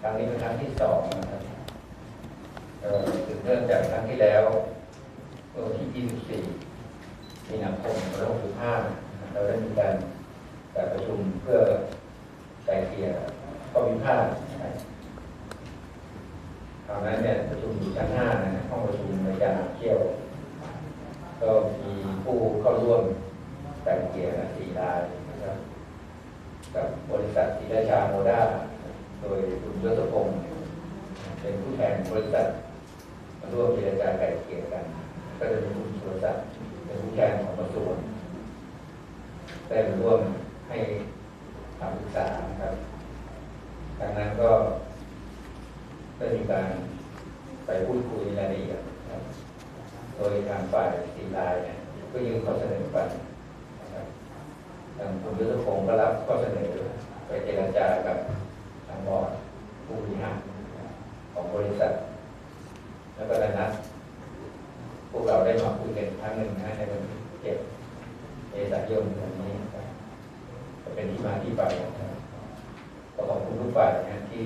ครั้งนี้เป็นครั้งที่สองนะครับเอ่อสืบเนื่องจากครั้งที่แล้วเมื่อวันที่ 24 มีนาคม2565เราได้มีการจัดประชุมเพื่อไกลเกลี่ยข้อพิพาทนะครับคราวนั้นเนี่ยประชุมอยู่ชั้น5นะห้องประชุมในการเที่ยว ก็มีผู้เข้าร่วมไกลเกลี่ยนะสี่รายนะครับกับบริษัทศรีราชาโมด้า โดยคุณยศพงศ์เป็นผู้แทนบริษัทมาร่วมเจรจาไก่เกลี่ยกัน ก็จะมีคุณสุรศักดิ์เป็นผู้แทนของกระทรวงได้มาร่วมให้คำปรึกษานะครับดังนั้นก็ได้มีการไปพูดคุยรายละเอียดโดยทางฝ่ายสีลายเนี่ยก็ยื่นข้อเสนอไปทางคุณยุทธพงศ์ก็รับข้อเสนอไปเจรจากับ บอร์ดผู้บริหารของบริษัท แล้วก็ได้นัดพวกเราได้มาคุยกันครั้งหนึ่งนะในวันที่เจ็ดเมษายนวันนี้นะครับก็เป็นที่มาที่ไปนะก็ขอบคุณทุกฝ่ายนะที่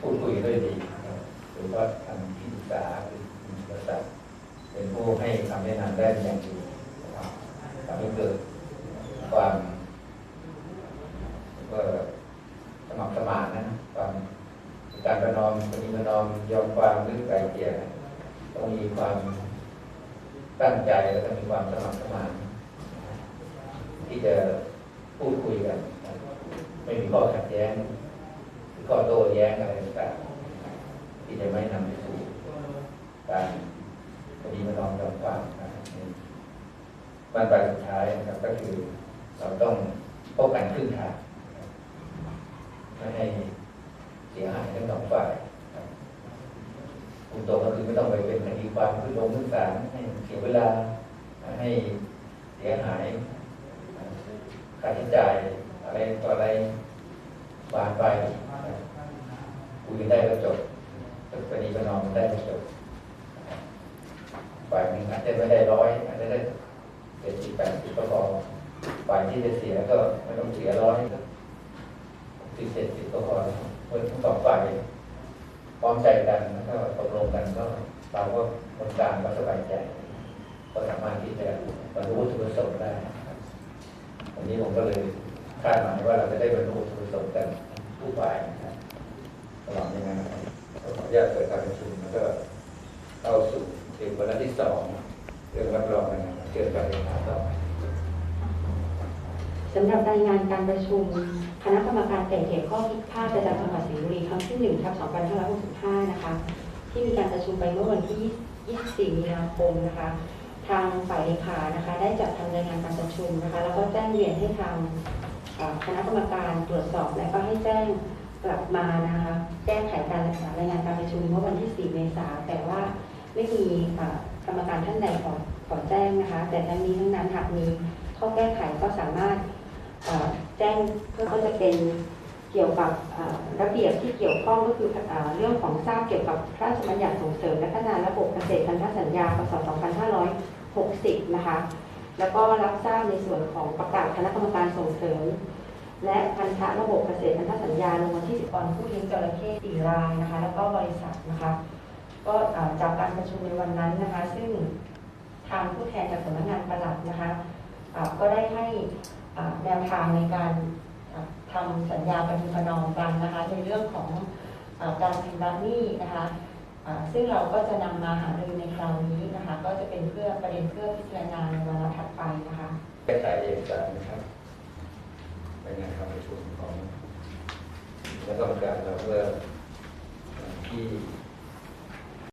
พูดคุยด้วยดีหรือว่าทางที่ปรึกษาหรือบริษัทเป็นผู้ให้คำแนะนำได้อย่างดีนะครับทำให้เกิด ความก็ สมัครสมานนะความการประนอมปฏิประนอมยอมความหรือไกลเกลี่ยนะต้องมีความตั้งใจแล้วก็มีความสมัครสมานที่จะพูดคุยกัน ไม่มีข้อขัดแย้งข้อโต้แย้งอะไรต่างๆที่จะไม่นำไปสู่การปฏิประนอมยอมความนะครับบ้านปสุดท้ายนะครับก็คือเราต้องป้องกันครึ่งทาง ไม่ให้เสียหายทั้งสองฝ่ายคุณโตก็คือไม่ต้องไปเป็นคดีความขึ้นลงขึ้นศาลให้เสียเวลาให้เสียหายค่าใช้จ่ายอะไรต่ออะไรบานไปคุยกันได้ก็จบคดีประนอมกันได้ก็จบฝ่ายหนึ่งอาจจะไม่ได้ร้อยอาจจะได้เจ็ดสิบแปดสิบก็พอฝ่ายที่จะเสียก็ไม่ต้องเสียร้อย สิบเจ็ดสิบก็พอเมื่อทั้งสองฝ่ายพร้อมใจกันแล้วก็ตกลงกันก็เราก็คนกลางก็สบายใจ ก็สามารถที่จะบรรลุวัตถุประสงค์ได้วันนี้ผมก็เลยคาดหมายว่าเราจะได้บรรลุวัตถุประสงค์กันทุกฝ่ายนะครับตลอดยังไงนะครับขออนุญาตเปิดการประชุมแล้วก็เข้าสู่เรื่องวันที่สองเรื่องรับรองนะครับเชิญการเรียนต่อไป สำหรับรายงานการประชุม คณะกรรมการไก่เกลี่ยข้อพิพาทประจำจังหวัดสิงห์บุรีครั้งที่1ทับ2565 นะคะ ที่มีการประชุมไปเมื่อวันที่ 24 มีนาคมนะคะ ทางฝ่ายเลขานะคะ ได้จัดทำรายงานการประชุมนะคะ แล้วก็แจ้งเรียนให้ทางคณะกรรมการตรวจสอบและก็ให้แจ้งกลับมานะคะแก้ไขการรายงานการประชุมเมื่อวันที่ 4 เมษายนแต่ว่าไม่มีกรรมการท่านใดขอขอแจ้งนะคะ แต่ทั้งนี้ทั้งนั้นหากมีข้อแก้ไขก็สามารถ แจ้งเพื่อก็จะเป็นเกี่ยวกับระเบียบที่เกี่ยวข้องก็คือเอ่อเรื่องของทราบเกี่ยวกับพระราชบัญญัติส่งเสริมและพัฒนาระบบเกษตรพันธสัญญาพศ2560 นะคะ แล้วก็รับทราบในส่วนของประกาศคณะกรรมการส่งเสริม และพันธะระบบเกษตรพันธสัญญาลงวันที่10วันผู้เลี้ยงจระเข้สี่รายนะคะ แล้วก็บริษัทนะคะ ก็จากการประชุมในวันนั้นนะคะ ซึ่งทางผู้แทนจากสำนักงานประหลัดนะคะ ก็ได้ให้แนวทางในการทำสัญญาปฏิปนอมกันนะคะในเรื่องของอาการชำระหนี้นะคะซึ่งเราก็จะนำมาหารือในคราวนี้นะคะ ก็จะเป็นเพื่อประเด็นเพื่อพิจารณาในวาระถัดไปนะคะแก้ไขเอกสารนะครับรายงานการประชุมของคณะกรรมการเราเมื่อที่